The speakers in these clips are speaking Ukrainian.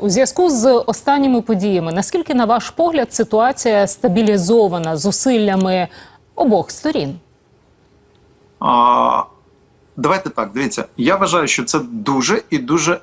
У зв'язку з останніми подіями, наскільки, на ваш погляд, ситуація стабілізована зусиллями обох сторін? А, давайте так, дивіться. Я вважаю, що це дуже і дуже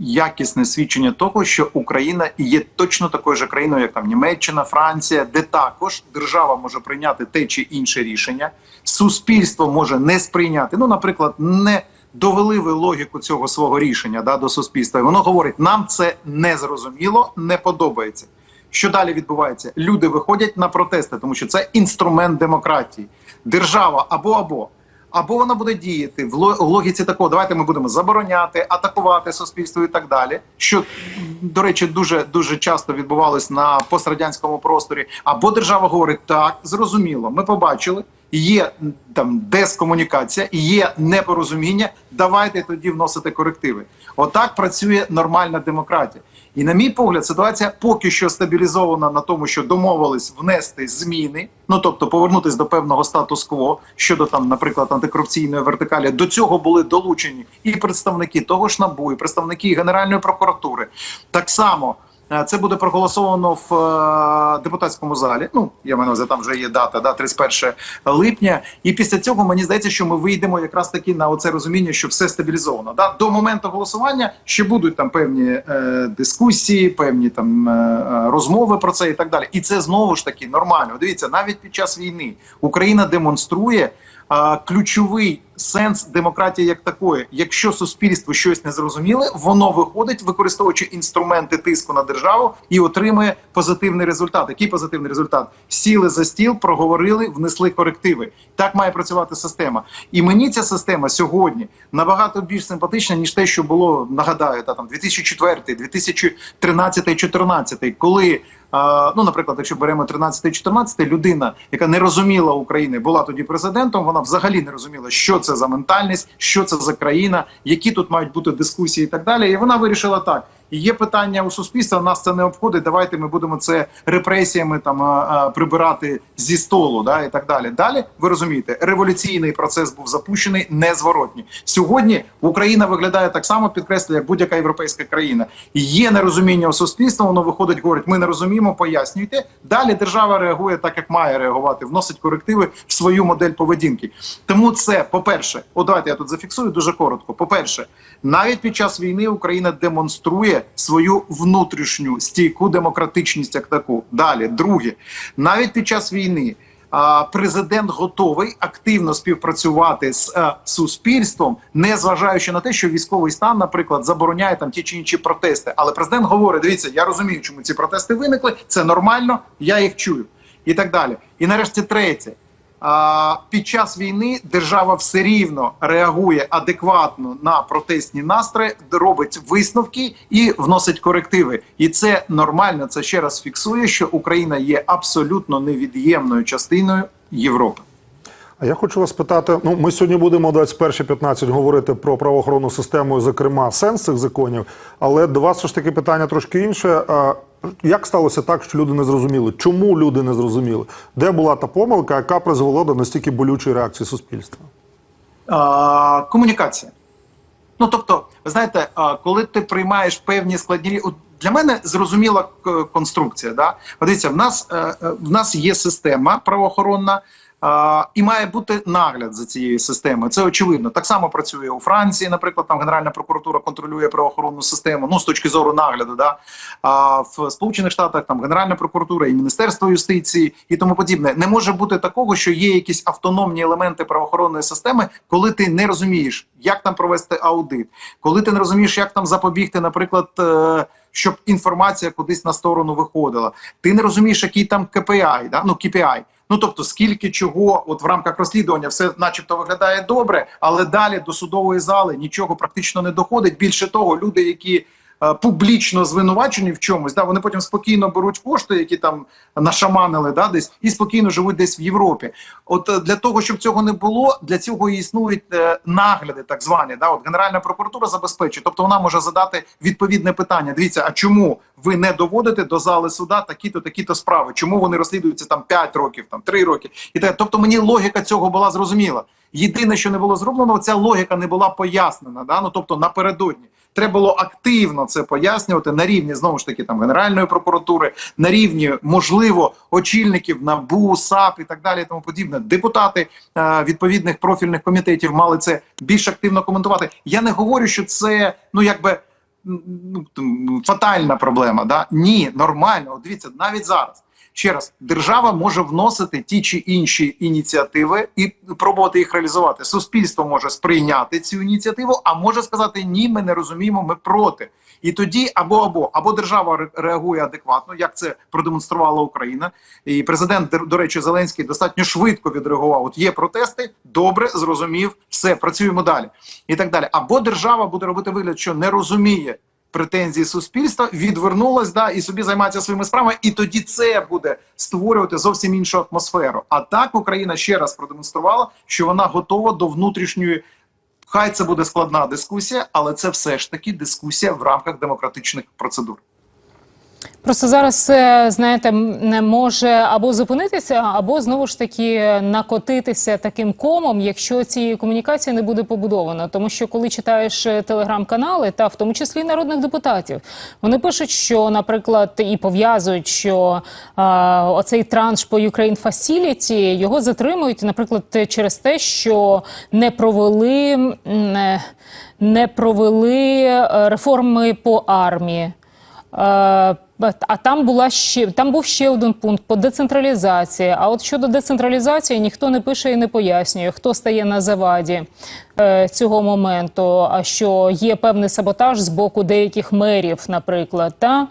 якісне свідчення того, що Україна є точно такою ж країною, як там Німеччина, Франція, де також держава може прийняти те чи інше рішення, суспільство може не сприйняти. Ну, наприклад, не довели ви логіку цього свого рішення да, до суспільства. І воно говорить: нам це не зрозуміло, не подобається. Що далі відбувається? Люди виходять на протести, тому що це інструмент демократії. Держава або або. Або вона буде діяти в логіці такого, давайте ми будемо забороняти, атакувати суспільство і так далі. Що, до речі, дуже дуже часто відбувалось на пострадянському просторі. Або держава говорить, так, зрозуміло, ми побачили, є там дескомунікація, є непорозуміння. Давайте тоді вносити корективи. Отак працює нормальна демократія. І на мій погляд, ситуація поки що стабілізована на тому, що домовились внести зміни, ну тобто повернутися до певного статус-кво щодо там, наприклад, антикорупційної вертикалі. До цього були долучені і представники того ж НАБУ, і представники Генеральної прокуратури. Так само. Е, Це буде проголосовано в е, депутатському залі. Ну я маю на там вже є дата, да, 31 липня. І після цього мені здається, що ми вийдемо якраз таки на оце розуміння, що все стабілізовано. Да? До моменту голосування ще будуть там певні е, дискусії, певні там е, е, розмови про це і так далі. І це знову ж таки нормально. Дивіться, навіть під час війни Україна демонструє. Ключовий сенс демократії як такої, якщо суспільство щось не зрозуміле, воно виходить, використовуючи інструменти тиску на державу і отримує позитивний результат. Який позитивний результат? Сіли за стіл, проговорили, внесли корективи. Так має працювати система. І мені ця система сьогодні набагато більш симпатична ніж те, що було нагадаю, та там 2004, 2013, 2014, коли. Ну, наприклад, якщо беремо 13-14, людина, яка не розуміла України, була тоді президентом. Вона взагалі не розуміла, що це за ментальність, що це за країна, які тут мають бути дискусії і так далі. І вона вирішила так. Є питання у суспільства, нас це не обходить. Давайте ми будемо це репресіями там прибирати зі столу, да і так далі. Далі ви розумієте, революційний процес був запущений незворотні. Сьогодні Україна виглядає так само, підкреслюю, як будь-яка європейська країна. Є нерозуміння у суспільства. Воно виходить, говорить, ми не розуміємо, пояснюйте. Далі держава реагує так, як має реагувати, вносить корективи в свою модель поведінки. Тому це, по-перше, о, давайте я тут зафіксую дуже коротко. По-перше, навіть під час війни Україна демонструє свою внутрішню стійку демократичність як таку. Далі, друге, навіть під час війни. Президент готовий активно співпрацювати з е, суспільством, не зважаючи на те, що військовий стан, наприклад, забороняє там ті чи інші протести. Але президент говорить: дивіться, я розумію, чому ці протести виникли. Це нормально, я їх чую, і так далі. І нарешті третє. Під час війни держава все рівно реагує адекватно на протестні настрої, робить висновки і вносить корективи. І це нормально. Це ще раз фіксує, що Україна є абсолютно невід'ємною частиною Європи. А я хочу вас питати: ну ми сьогодні будемо о 21.15 говорити про правоохоронну систему, зокрема, сенс цих законів. Але до вас все ж таки питання трошки інше. Як сталося так, що люди не зрозуміли? Чому люди не зрозуміли? Де була та помилка, яка призвела до настільки болючої реакції суспільства? А, комунікація. Ну тобто, ви знаєте, коли ти приймаєш певні складні для мене зрозуміла конструкція. Да? Дивіться, в нас е, е, в нас є система правоохоронна. І має бути нагляд за цією системою. Це очевидно. Так само працює у Франції, наприклад, там Генеральна прокуратура контролює правоохоронну систему. Ну з точки зору нагляду, да а в Сполучених Штатах там Генеральна прокуратура і Міністерство юстиції і тому подібне. Не може бути такого, що є якісь автономні елементи правоохоронної системи, коли ти не розумієш, як там провести аудит, коли ти не розумієш, як там запобігти, наприклад. е, Щоб інформація кудись на сторону виходила, ти не розумієш, який там KPI, да? ну KPI. Ну тобто, скільки чого, от в рамках розслідування, все, начебто, виглядає добре, але далі до судової зали нічого практично не доходить. Більше того, люди, які публічно звинувачені в чомусь, да, вони потім спокійно беруть кошти, які там нашаманили, да, десь і спокійно живуть десь в Європі. От е, для того, щоб цього не було, для цього і існують е, нагляди, так звані. Да, от Генеральна прокуратура забезпечує, тобто вона може задати відповідне питання. Дивіться, а чому ви не доводите до зали суда такі-то, такі-то справи? Чому вони розслідуються там 5 років, там 3 роки? І так, тобто мені логіка цього була зрозуміла. Єдине, що не було зроблено, ця логіка не була пояснена. Да? Ну тобто напередодні. Треба було активно це пояснювати на рівні знову ж таки там Генеральної прокуратури, на рівні можливо очільників НАБУ, САП і так далі. і Тому подібне. Депутати е, відповідних профільних комітетів мали це більш активно коментувати. Я не говорю, що це ну якби фатальна проблема. Да? Ні, нормально. Дивіться, навіть зараз. Ще раз, держава може вносити ті чи інші ініціативи і пробувати їх реалізувати. Суспільство може сприйняти цю ініціативу, а може сказати ні, ми не розуміємо, ми проти. І тоді або або або держава реагує адекватно, як це продемонструвала Україна. І президент, до- речі, Зеленський достатньо швидко відреагував. От є протести, добре, зрозумів, все, працюємо далі. І так далі. Або держава буде робити вигляд, що не розуміє претензії суспільства, відвернулась да, і собі займається своїми справами, і тоді це буде створювати зовсім іншу атмосферу. А так Україна ще раз продемонструвала, що вона готова до внутрішньої. Хай це буде складна дискусія, але це все ж таки дискусія в рамках демократичних процедур. Просто зараз, знаєте, не може або зупинитися, або знову ж таки накотитися таким комом, якщо цієї комунікації не буде побудовано. Тому що коли читаєш е, телеграм-канали, та в тому числі народних депутатів, вони пишуть, що, наприклад, і пов'язують, що а, оцей транш по Ukraine Facility, його затримують, наприклад, через те, що не провели, м, е, не провели е, реформи по армії. Е, А там була ще там був ще один пункт по децентралізації. А от щодо децентралізації ніхто не пише і не пояснює, хто стає на заваді е, цього моменту. А що є певний саботаж з боку деяких мерів, наприклад. Та?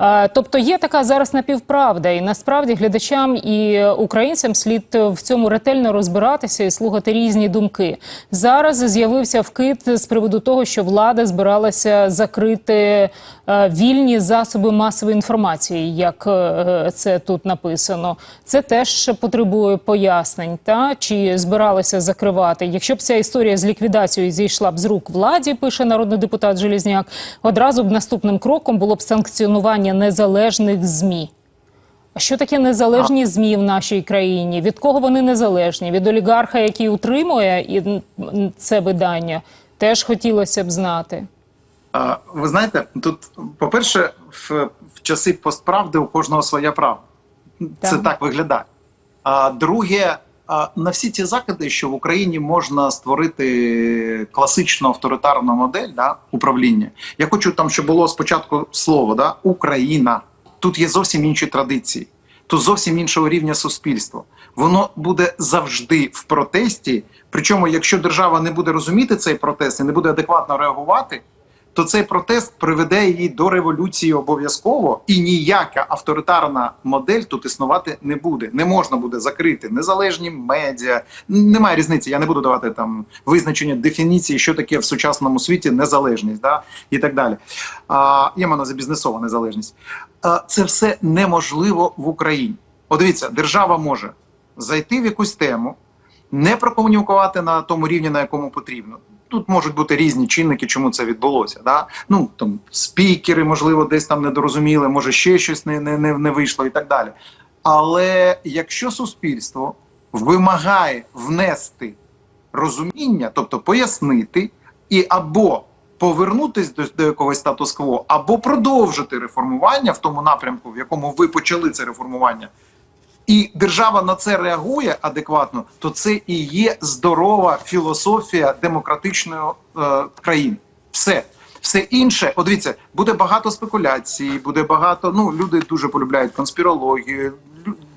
Е, тобто є така зараз напівправда, і насправді глядачам і українцям слід в цьому ретельно розбиратися і слухати різні думки. Зараз з'явився вкид з приводу того, що влада збиралася закрити е, вільні засоби масової інформації, як е, це тут написано. Це теж потребує пояснень. Та чи збиралися закривати? Якщо б ця історія з ліквідацією зійшла б з рук владі, пише народний депутат Желізняк, одразу б наступним кроком було б санкціонування незалежних змі. А що таке незалежні змі в нашій країні? Від кого вони незалежні? Від олігарха, який утримує це видання, теж хотілося б знати. Ви знаєте, тут, по-перше, в, в часи постправди у кожного своя правда. Це Так. так виглядає. А друге, а, на всі ці закиди, що в Україні можна створити класичну авторитарну модель да, управління. Я хочу там, щоб було спочатку слово да, Україна. Тут є зовсім інші традиції, тут зовсім іншого рівня суспільства. Воно буде завжди в протесті. Причому, якщо держава не буде розуміти цей протест і не буде адекватно реагувати, то цей протест приведе її до революції обов'язково, і ніяка авторитарна модель тут існувати не буде. Не можна буде закрити незалежні медіа. Немає різниці. Я не буду давати там визначення дефініції, що таке в сучасному світі незалежність, да і так далі. А, я маю увазі бізнесова незалежність. А, це все неможливо в Україні. От дивіться, держава може зайти в якусь тему, не прокомунікувати на тому рівні, на якому потрібно. Тут можуть бути різні чинники, чому це відбулося. Да? Ну там спікери, можливо, десь там недорозуміли, може ще щось не, не, не, не вийшло і так далі. Але якщо суспільство вимагає внести розуміння, тобто пояснити, і або повернутись до, до якогось статус-кво, або продовжити реформування в тому напрямку, в якому ви почали це реформування, і держава на це реагує адекватно, то це і є здорова філософія демократичної е, країни. Все. Все інше, от дивіться, буде багато спекуляцій, буде багато. Ну, люди дуже полюбляють конспірологію,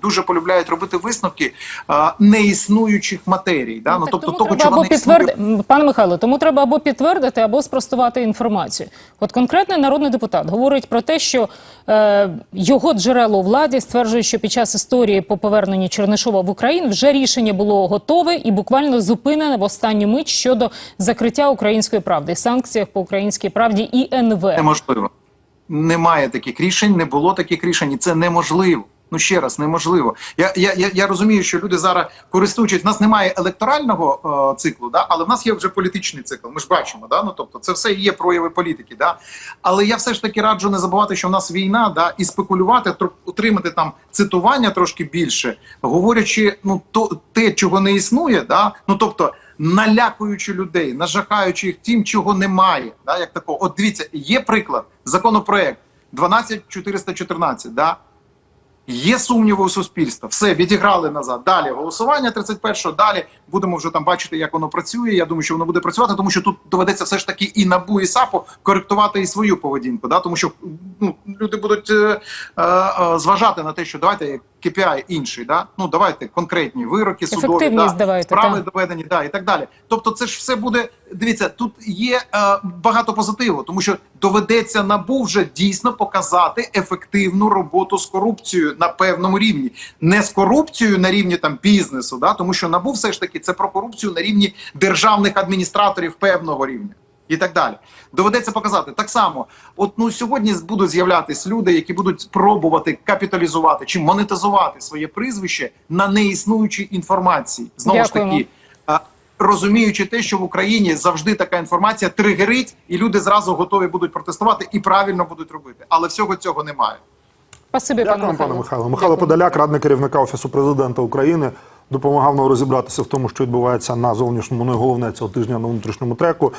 дуже полюбляють робити висновки а, неіснуючих матерій. Да? Ну, Так, тобто тому того, треба чого не існує. пане Михайло, тому треба або підтвердити, або спростувати інформацію. От конкретний народний депутат говорить про те, що е, його джерело владі стверджує, що під час історії по поверненню Чернишова в Україну вже рішення було готове і буквально зупинене в останню мить щодо закриття української правди, санкціях по українській правді і НВ. неможливо. Немає таких рішень, не було таких рішень, і це неможливо. Ну ще раз, неможливо. Я, я, я, я розумію, що люди зараз користуючись, в нас немає електорального е, циклу, да, але в нас є вже політичний цикл. Ми ж бачимо, да? ну тобто це все є прояви політики. Да? Але я все ж таки раджу не забувати, що в нас війна, да, і спекулювати, тр- отримати там цитування трошки більше, говорячи, ну то те, чого не існує, да? ну тобто. налякуючи людей, нажахаючи їх тим, чого немає. Да, як такого. От дивіться, є приклад, законопроект 12414, да, Є сумніви у суспільства, все відіграли назад. Далі голосування 31-го, Далі будемо вже там бачити, як воно працює. Я думаю, що воно буде працювати, тому що тут доведеться все ж таки і набу, і САПу коректувати і свою поведінку. Да? Тому що ну, люди будуть е, е, е, зважати на те, що давайте KPI інший, да? ну давайте конкретні вироки судові, да? давайте, справи так. доведені, да, і так далі. Тобто, це ж все буде. Дивіться, тут є е, багато позитиву, тому що доведеться набу вже дійсно показати ефективну роботу з корупцією на певному рівні, не з корупцією на рівні там бізнесу, да, тому що набу все ж таки це про корупцію на рівні державних адміністраторів певного рівня. І так далі доведеться показати так само. От ну сьогодні будуть з'являтись люди, які будуть пробувати капіталізувати чи монетизувати своє прізвище на неіснуючій інформації. Знову Дякуємо. ж таки, розуміючи те, що в Україні завжди така інформація тригерить, і люди зразу готові будуть протестувати і правильно будуть робити. Але всього цього немає. Спасибі, пане Михайло. пане Михайло. Михайло Дякую. Подоляк, радник керівника офісу президента України, допомагав нам розібратися в тому, що відбувається на зовнішньому, ну і головне цього тижня на внутрішньому треку.